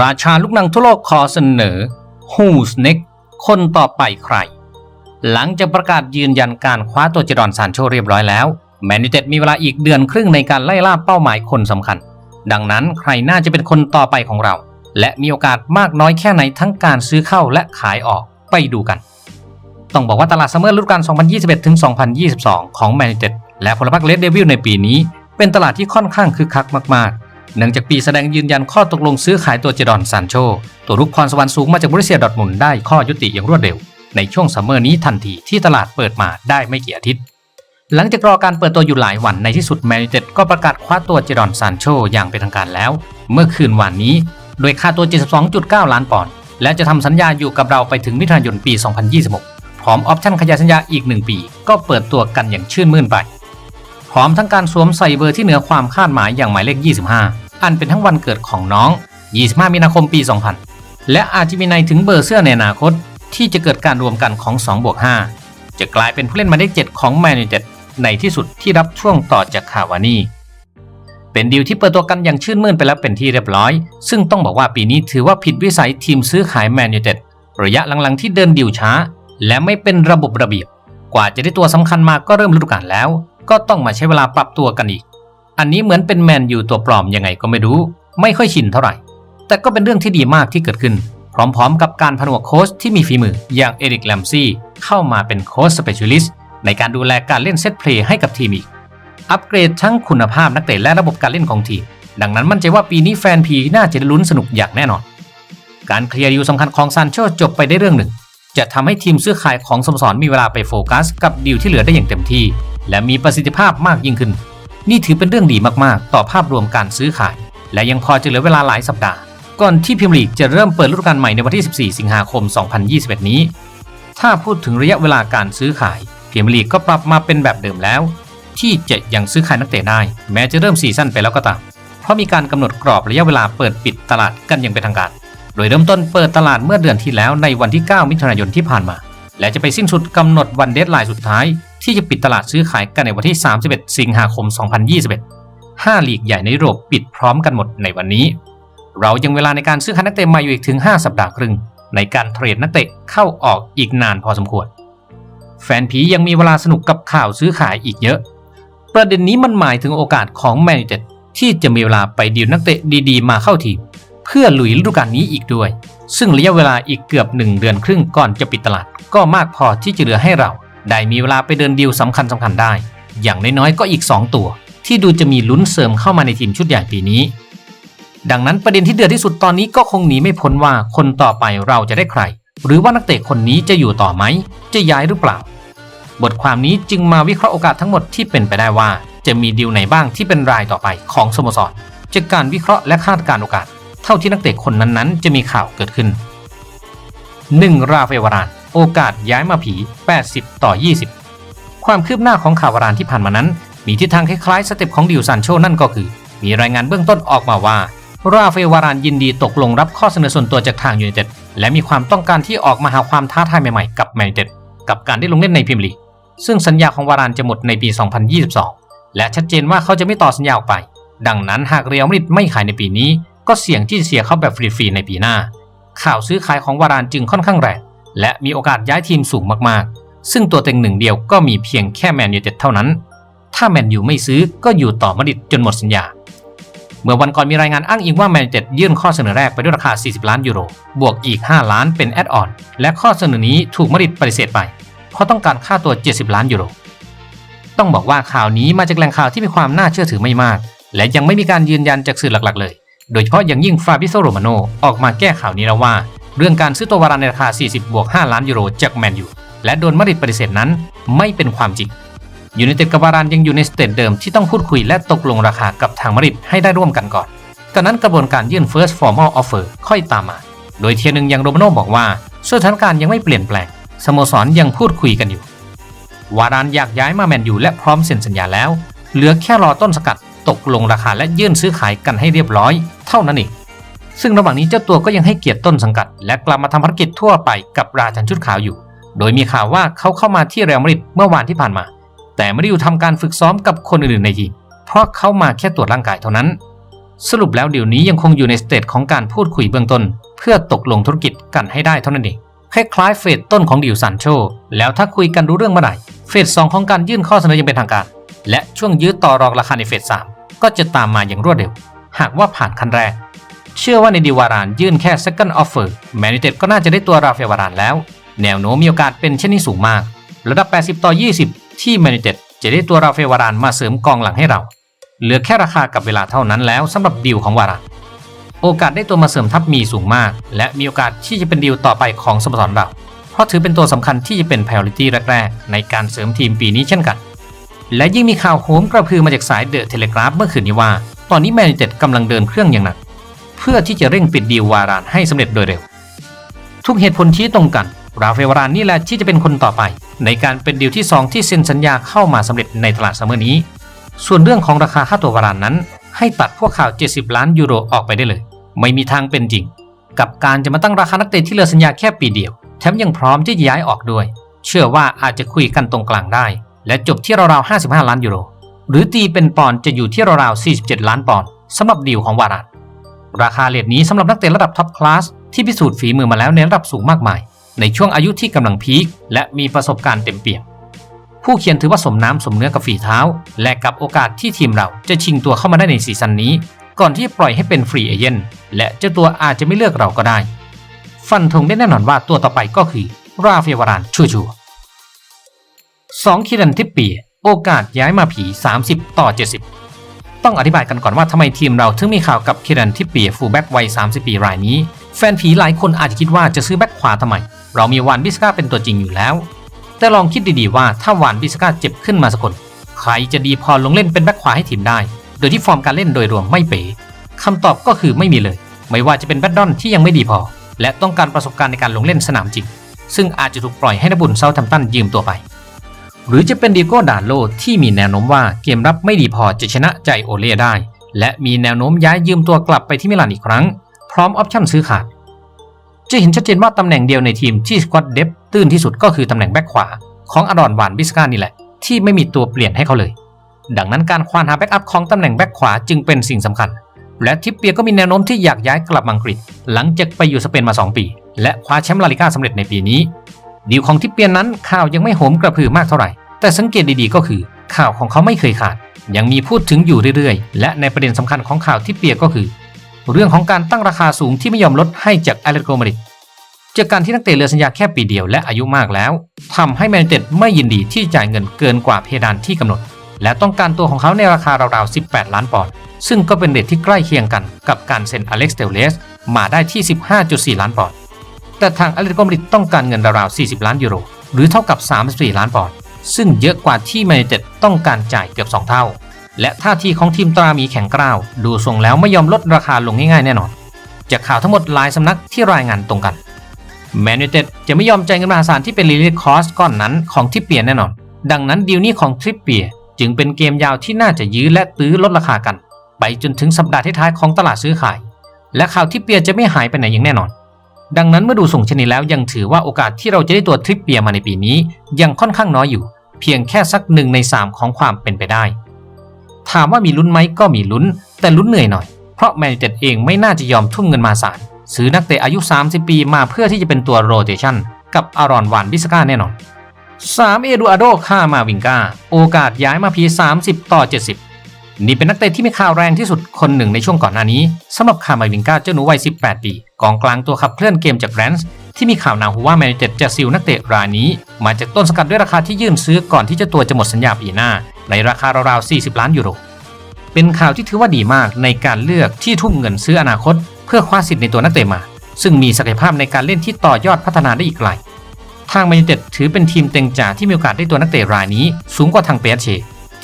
ราชาลูกนังทั่วโลกขอเสนอ Who's Next คนต่อไปใคร หลังจากประกาศยืนยันการคว้าตัวเจดอนซานโชเรียบร้อยแล้ว แมนยูเต็ดมีเวลาอีกเดือนครึ่งในการไล่ล่าเป้าหมายคนสำคัญ ดังนั้นใครน่าจะเป็นคนต่อไปของเรา และมีโอกาสมากน้อยแค่ไหนทั้งการซื้อเข้าและขายออกไปดูกัน ต้องบอกว่าตลาดซัมเมอร์ฤดูกาล 2021-2022 ของแมนยูเต็ดและพลพรรคเลดเดวิลในปีนี้ เป็นตลาดที่ค่อนข้างคึกคักมากๆ เนื่องจากปีแสดงยืนยันข้อตกลงซื้อขายตัวเจดอนซานโช ตัวรุกพรสวรรค์สูงมาจากบริเซียดอทมุนได้ข้อยุติอย่างรวดเร็ว ในช่วงซัมเมอร์นี้ทันทีที่ตลาดเปิดมาได้ไม่กี่อาทิตย์ หลังจากรอการเปิดตัวอยู่หลายวันในที่สุดแมนยูเต็ดก็ประกาศคว้าตัวเจดอนซานโชอย่างเป็นทางการแล้ว เมื่อคืนวันนี้ โดยค่าตัว 72.9 ล้านปอนด์และจะทำสัญญาอยู่กับเราไปถึงมิถุนายนปี 2026 พร้อมออปชั่นขยายสัญญาอีก 1 ปี ก็เปิดตัวกันอย่างชื่นมื่นไป พร้อมทั้งการสวมใส่เบอร์ที่เหนือความคาดหมายอย่างหมายเลข 25 อันเป็นทั้งวันเกิดของน้อง 25 มีนาคมปี 2000 และอาจจะมีในถึงเบอร์เสื้อในอนาคต ที่จะเกิดการรวมกันของ2บวก5จะกลายเป็นผู้เล่นหมายเลข7ของแมนยูเต็ดในที่สุดที่รับช่วงต่อจากคาวานี่เป็นดีลที่เปิดตัวกันอย่างชื่นมื่นไปแล้วเป็นที่เรียบร้อย ซึ่งต้องบอกว่าปีนี้ถือว่าผิดวิสัยทีมซื้อขายแมนยูเต็ดระยะหลังๆที่เดินดีลช้า และไม่เป็นระบบระเบียบ กว่าจะได้ตัวสำคัญมาก็เริ่มฤดูกาลแล้ว ก็ต้องมาใช้เวลาปรับตัวกันอีก อันนี้เหมือนเป็นแมนยูตัวปลอมยังไงก็ไม่รู้ ไม่ค่อยชินเท่าไหร่ แต่ก็เป็นเรื่องที่ดีมากที่เกิดขึ้น พร้อมๆ กับการผนวกโค้ชที่มีฝีมืออย่างเอริกแลมซี่เข้ามาเป็นโค้ชสเปเชียลิสต์ในการดูแลการเล่นเซตเพลย์ให้กับทีมอีก อัปเกรดทั้งคุณภาพนักเตะและระบบการเล่นของทีม ดังนั้นมั่นใจว่าปีนี้แฟนพีน่าจะลุ้นสนุกอย่างแน่นอน การเคลียร์ดีลสำคัญของซานโชจบไปได้เรื่องหนึ่ง จะทำให้ทีมซื้อขายของสโมสรมีเวลาไปโฟกัส กับดีลที่เหลือได้อย่างเต็มที่ และมีประสิทธิภาพมากยิ่งขึ้น นี่ถือเป็นเรื่องดีมากๆ ต่อภาพรวมการซื้อขาย และยังพอจะเหลือเวลาหลายสัปดาห์ ก่อนที่พรีเมียร์ลีกจะเริ่มเปิดฤดูกาลใหม่ในวันที่ 14 สิงหาคม 2021 นี้ ถ้าพูดถึงระยะเวลาการซื้อขายพรีเมียร์ลีกก็ปรับมาเป็นแบบเดิมแล้ว ที่จะยังซื้อขายนักเตะได้ แม้จะเริ่มซีซั่นไปแล้วก็ตามเพราะมีการกำหนดกรอบระยะเวลาเปิดปิดตลาดกันอย่างเป็นทางการ โดยเริ่มต้นเปิดตลาดเมื่อเดือนที่แล้วในวันที่ 9 มิถุนายนที่ผ่านมา และจะไปสิ้นสุดกำหนดวันเดดไลน์สุดท้าย ที่จะปิดตลาดซื้อขายกันในวันที่ 31 สิงหาคม 2021 5ลีกใหญ่ในยุโรปปิดพร้อมกันหมดในวันนี้ เรายังเวลาในการซื้อขายนักเตะมาอยู่อีกถึง 5 สัปดาห์ครึ่ง ในการเทรดนักเตะเข้าออกอีกนานพอสมควร แฟนผียังมีเวลาสนุกกับข่าวซื้อขายอีกเยอะ ประเด็นนี้มันหมายถึงโอกาสของแมนยูเต็ดที่จะมีเวลาไปดีลนักเตะดีๆ มาเข้าทีม เพื่อลุยฤดูกาลนี้อีกด้วย ซึ่งระยะเวลาอีกเกือบ 1 เดือนครึ่งก่อนจะปิดตลาด ก็มากพอที่จะเหลือให้เรา ได้มีเวลาไปเดินดีลสำคัญสำคัญได้ อย่างน้อยๆก็อีก 2 ตัว ที่ดูจะมีลุ้นเสริมเข้ามาในทีมชุดใหญ่ปีนี้ ดังนั้นประเด็นที่เดือดที่สุดตอนนี้ก็คงหนีไม่พ้นว่าคนต่อไปเราจะได้ใคร หรือว่านักเตะคนนี้จะอยู่ต่อไหม จะย้ายหรือเปล่า บทความนี้จึงมาวิเคราะห์โอกาสทั้งหมดที่เป็นไปได้ว่า จะมีดีลไหนบ้างที่เป็นรายต่อไปของสโมสรจากการวิเคราะห์และคาดการณ์โอกาส เท่าที่นักเตะคนนั้นๆ จะมีข่าวเกิดขึ้น 1. ราเฟวาราน โอกาสย้ายมาผี 80 ต่อ 20 ความคืบหน้าของข่าววารานที่ผ่านมานั้น มีทิศทางคล้ายๆสเต็ปของดิวซันโชนั่นก็คือ มีรายงานเบื้องต้นออกมาว่าราเฟวารานยินดีตกลงรับข้อเสนอส่วนตัวจากทางยูไนเต็ดและมีความต้องการที่ออกมาหาความท้าทายใหม่ๆ กับแมนยูไนเต็ดกับการได้ลงเล่นในพรีเมียร์ลีกซึ่งสัญญาของวารานจะหมดในปี 2022 และชัดเจนว่าเขาจะไม่ต่อสัญญาออกไป ดังนั้นหากเรียลมาดริดไม่ขายในปีนี้ ก็เสี่ยงที่จะเสียเขาแบบฟรีๆในปีหน้า ข่าวซื้อขายของวารานจึงค่อนข้างแรง และมีโอกาสย้ายทีมสูงมากๆ ซึ่งตัวเต็งหนึ่งเดียวก็มีเพียงแค่แมนยูเต็ดเท่านั้น ถ้าแมนยูไม่ซื้อก็อยู่ต่อมาดิดจนหมดสัญญา เมื่อวันก่อนมีรายงานอ้างอิงว่าแมนยูเต็ดยื่นข้อเสนอแรกไปด้วยราคา 40 ล้านยูโร บวกอีก 5 ล้านเป็นแอดออน และข้อเสนอนี้ถูกมาดิดปฏิเสธไป เพราะต้องการค่าตัว 70 ล้านยูโร ต้องบอกว่าข่าวนี้มาจากแหล่งข่าวที่มีความน่าเชื่อถือไม่มาก และยังไม่มีการยืนยันจากสื่อหลักๆ เลย โดยเฉพาะอย่างยิ่งฟาบิโซโรมาโนออกมาแก้ข่าวนี้แล้วว่า เรื่องการซื้อตัววารานในราคา 40 บวก 5 ล้านยูโรจากแมนยูและโดนมาริดปฏิเสธนั้นไม่เป็นความจริงยูไนเต็ดกับวารานยังอยู่ในสเตจเดิมที่ต้องพูดคุยและตกลงราคากับทางมาริดให้ได้ร่วมกันก่อนจากนั้นกระบวนการยื่น first formal offer ค่อยตามมา โดยเทียหนึ่งยังโรมาโนบอกว่าสถานการณ์ยังไม่เปลี่ยนแปลงสโมสรยังพูดคุยกันอยู่ วารานอยากย้ายมาแมนยูและพร้อมเซ็นสัญญาแล้ว เหลือแค่รอต้นสกัดตกลงราคาและยื่นซื้อขายกันให้เรียบร้อย เท่านั้นเอง ซึ่งระหว่างนี้เจ้าตัวก็ยังให้เกียรติต้นสังกัด และกลับมาทำภารกิจทั่วไปกับราชันชุดขาวอยู่ โดยมีข่าวว่าเขาเข้ามาที่เรอัลมาดริดเมื่อวานที่ผ่านมา แต่ไม่ได้อยู่ทำการฝึกซ้อมกับคนอื่นๆในทีมเพราะเขามาแค่ตรวจร่างกายเท่านั้น สรุปแล้วเดี๋ยวนี้ยังคงอยู่ในสเตจของการพูดคุยเบื้องต้น เพื่อตกลงธุรกิจกันให้ได้เท่านั้นเองคล้ายๆเฟสต้นของดิวซันโชแล้วถ้าคุยกันรู้เรื่องเมื่อไหร่เฟสสองของการยื่นข้อเสนอยังเป็นทางการ และช่วงยื้อต่อรองราคาในเฟสสามก็จะตามมาอย่างรวดเร็ว หากว่าผ่านขั้นแรก เชื่อว่าในดิวารานยื่นแค่ second offer แมน u เต็ดก็น่าจะได้ตัวราเฟลวารานแล้ว แนวโน้มมีโอกาสเป็นเช่นนี้สูงมาก ระดับ 80 ต่อ 20 ที่แมน u เต็ดจะได้ตัวราเฟลวารานมาเสริมกองหลังให้เรา เหลือแค่ราคากับเวลาเท่านั้นแล้วสำหรับดีลของวารานโอกาสได้ตัวมาเสริมทัพมีสูงมาก และมีโอกาสที่จะเป็นดีลต่อไปของสโมสรเรา เพราะถือเป็นตัวสำคัญที่จะเป็น priority แรก ๆ ในการเสริมทีมปีนี้เช่นกัน และยิ่งมีข่าวโหมกระพือมาจากสายเดอะเทเลกราฟเมื่อคืนนี้ว่า ตอนนี้แมน u เต็ดกำลังเดินเครื่องอย่างหนัก พื่อที่จะเร่งปิดดีลวารานให้สำเร็จโดยเร็ว ทุกเหตุผลที่ตรงกัน ราเฟวารานนี่แหละที่จะเป็นคนต่อไป ในการเป็นดีลที่ 2 ที่เซ็นสัญญาเข้ามาสำเร็จในตลาดซัมเมอร์นี้ ส่วนเรื่องของราคาค่าตัววารานนั้น ให้ตัดพวกข่าว 70 ล้านยูโรออกไปได้เลย ไม่มีทางเป็นจริง กับการจะมาตั้งราคานักเตะที่เหลือสัญญาแค่ปีเดียว แถมยังพร้อมที่จะย้ายออกด้วย เชื่อว่าอาจจะคุยกันตรงกลางได้ และจบที่ราวๆ55 ล้านยูโรหรือตีเป็นปอนด์จะอยู่ที่ราวๆ47 ล้านปอนด์สำหรับดีลของวาราน ราคาเลทนี้สำหรับนักเตะระดับท็อปคลาสที่พิสูจน์ฝีมือมาแล้วในระดับสูงมากมาย ในช่วงอายุที่กำลังพีคและมีประสบการณ์เต็มเปี่ยมผู้เขียนถือว่าสมน้ำสมเนื้อกับฝีเท้า และกับโอกาสที่ทีมเราจะชิงตัวเข้ามาได้ในซีซั่นนี้ ก่อนที่ปล่อยให้เป็นฟรีเอเจนต์และเจ้าตัวอาจจะไม่เลือกเราก็ได้ ฟันธงได้แน่นอนว่าตัวต่อไปก็คือราเฟวารานชัวร์ๆสองคิรันทิปเปียโอกาสย้ายมาผี 30 ต่อ 70 ต้องอธิบายกันก่อนว่าทำไมทีมเราถึงมีข่าวกับคิรันทิปเปียฟูแบ็กวัย 30 ปีรายนี้ แฟนผีหลายคนอาจจะคิดว่าจะซื้อแบ็กขวาทำไม เรามีวานบิสกาเป็นตัวจริงอยู่แล้ว แต่ลองคิดดีๆว่าถ้าวานบิสกาเจ็บขึ้นมาสักคน ใครจะดีพอลงเล่นเป็นแบ็กขวาให้ทีมได้ โดยที่ฟอร์มการเล่นโดยรวมไม่เป๋คำตอบก็คือไม่มีเลย ไม่ว่าจะเป็นแบดดอนที่ยังไม่ดีพอ และต้องการประสบการณ์ในการลงเล่นสนามจริง ซึ่งอาจจะถูกปล่อยให้นบุญเซาท์แทมป์ตันยืมตัวไป หรือจะเป็นดีโก้ดานโลที่มีแนวโน้มว่าเกมรับไม่ดีพอจะชนะใจโอเล่ได้ และมีแนวโน้มย้ายยืมตัวกลับไปที่มิลานอีกครั้ง พร้อมออปชั่นซื้อขาด จะเห็นชัดเจนว่าตำแหน่งเดียวในทีมที่สควอตเดฟตื้นที่สุดก็คือตำแหน่งแบ็คขวา ของอารอนวานบิสกานี่แหละ ที่ไม่มีตัวเปลี่ยนให้เขาเลย ดังนั้นการควานหาแบ็กอัพของตำแหน่งแบ็คขวาจึงเป็นสิ่งสำคัญ และทิปเปียก็มีแนวโน้มที่อยากย้ายกลับมาอังกฤษ หลังจากไปอยู่สเปนมา 2 ปี และคว้าแชมป์ลาลิก้าสำเร็จในปีนี้ ดีลของทิปเปียนั้นข่าวยังไม่โหมกระพือมากเท่าไหร่ แต่สังเกตดีๆก็คือ ข่าวของเขาไม่เคยขาด ยังมีพูดถึงอยู่เรื่อยๆ และในประเด็นสำคัญของข่าวทิปเปียก็คือ เรื่องของการตั้งราคาสูงที่ไม่ยอมลดให้จากแอตเลติโกมาดริดจากการที่นักเตะเหลือสัญญาแค่ปีเดียวและอายุมากแล้วทำให้แมนยูไนเต็ดไม่ยินดีที่จ่ายเงินเกินกว่าเพดานที่กำหนด และต้องการตัวของเขาในราคาราวๆ 18 ล้านปอนด์ซึ่งก็เป็นเรทที่ใกล้เคียงกันกับการเซ็นอเล็กซ์เตลเลสมาได้ที่ 15.4 ล้านปอนด์ แต่ทางอเลติโกมาดริดต้องการเงินราวๆ 40 ล้านยูโร หรือเท่ากับ 34 ล้านปอนด์ ซึ่งเยอะกว่าที่แมนยูเต็ดต้องการจ่ายเกือบ 2 เท่า และท่าทีของทีมตรามีแข็งกร้าว ดูทรงแล้วไม่ยอมลดราคาลงง่ายๆแน่นอน จากข่าวทั้งหมดหลายสำนักที่รายงานตรงกัน แมนยูเต็ดจะไม่ยอมจ่ายเงินมหาศาลที่เป็นลิลิคอสก้อนนั้นของทิปเปียแน่นอน ดังนั้นดีลนี้ของทริปเปียจึงเป็นเกมยาวที่น่าจะยื้อและตื้อลดราคากัน ไปจนถึงสัปดาห์ท้ายๆของตลาดซื้อขาย และข่าวทริปเปียจะไม่หายไปไหนอย่างแน่นอน ดังนั้นเมื่อดูส่งชนนี้แล้วยังถือว่าโอกาสที่เราจะได้ตัวทริปเปียมาในปีนี้ ยังค่อนข้างน้อยอยู่ เพียงแค่สักหนึ่งในสามของความเป็นไปได้ ถามว่ามีลุ้นไหมก็มีลุ้น แต่ลุ้นเหนื่อยหน่อย เพราะแมนยูเต็ดเองไม่น่าจะยอมทุ่มเงินมาศาลซื้อนักเตะอายุ 30 ปีมาเพื่อที่จะเป็นตัวโรเตชันกับอารอนวานบิสกาแน่นอน 3 เอดูอาโดค่ามาวิงกาโอกาสย้ายมาพี 30 ต่อ 70 นี่เป็นนักเตะที่มีข่าวแรงที่สุดคนหนึ่งในช่วงก่อนหน้านี้สำหรับคาร์มาวิงกาเจ้าหนูวัย 18 ปี กองกลางตัวขับเคลื่อนเกมจากแรนส์ที่มีข่าวหนาหูว่าแมนยูไนเต็ดจะซิลนักเตะรายนี้ มาจากต้นสกัดด้วยราคาที่ยื่นซื้อก่อนที่เจ้าตัวจะหมดสัญญาปีหน้า ในราคาราวๆ 40 ล้านยูโร เป็นข่าวที่ถือว่าดีมากในการเลือกที่ทุ่มเงินซื้ออนาคต เพื่อคว้าสิทธิ์ในตัวนักเตะมา ซึ่งมีศักยภาพในการเล่นที่ต่อยอดพัฒนาได้อีกไกล ทางแมนยูไนเต็ดถือเป็นทีมเต็งจ่าที่มีโอกาสได้ตัวนักเตะรายนี้ สูงกว่าทางเปเช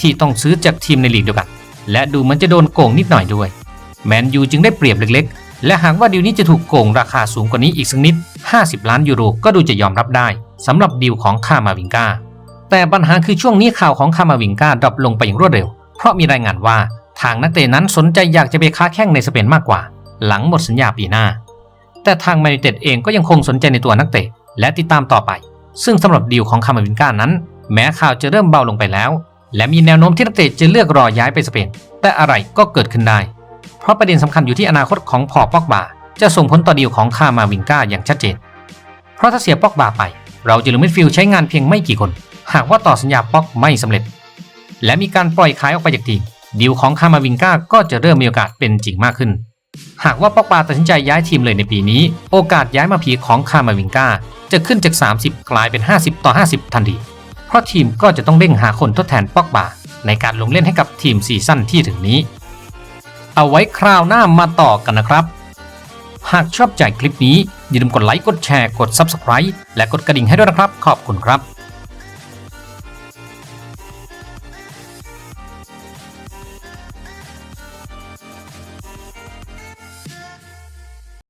ที่ต้องซื้อจากทีมในลีกเดียวกัน และดูมันจะโดนโกงนิดหน่อยด้วย แมนยูจึงได้เปรียบเล็กๆ และหากว่าดีลนี้จะถูกโกงราคาสูงกว่านี้อีกสักนิด 50 ล้านยูโรก็ดูจะยอมรับได้สำหรับดีลของคามาวิงกาแต่ปัญหาคือช่วงนี้ข่าวของคามาวิงกาดรอปลงไปอย่างรวดเร็ว เพราะมีรายงานว่าทางนักเตะนั้นสนใจอยากจะไปค้าแข่งในสเปนมากกว่า หลังหมดสัญญาปีหน้า แต่ทางแมนยูเต็ดเองก็ยังคงสนใจในตัวนักเตะและติดตามต่อไป ซึ่งสำหรับดีลของคามาวินกานั้น แม้ข่าวจะเริ่มเบาลงไปแล้ว และมีแนวโน้มที่นักเตะจะเลือกรอย้ายไปสเปน แต่อะไรก็เกิดขึ้นได้ เพราะประเด็นสำคัญอยู่ที่อนาคตของพอปอกบา จะส่งผลต่อดีลของคามาวิงกาอย่างชัดเจน เพราะถ้าเสียปอกบาไป เราจะเหลือมิดฟิลด์ใช้งานเพียงไม่กี่คน หากว่าต่อสัญญาปอกไม่สำเร็จ และมีการปล่อยขายออกไปจากทีมดีลของคามาวิงกาก็จะเริ่มมีโอกาสเป็นจริงมากขึ้น หากว่าปอกบาตัดสินใจย้ายทีมเลยในปีนี้ โอกาสย้ายมาพีของคามาวิงกาจะขึ้นจาก 30 กลายเป็น 50 ต่อ 50 ทันที ราะทีมก็จะต้องเร่งหาคนทดแทนปอกบาในการลงเล่นให้กับทีมซีซั่นที่ถึงนี้ เอาไว้คราวหน้ามาต่อกันนะครับ หากชอบใจคลิปนี้อย่าลืมกดไลค์กดแชร์กด Subscribe และกดกระดิ่งให้ด้วยนะครับ ขอบคุณครับ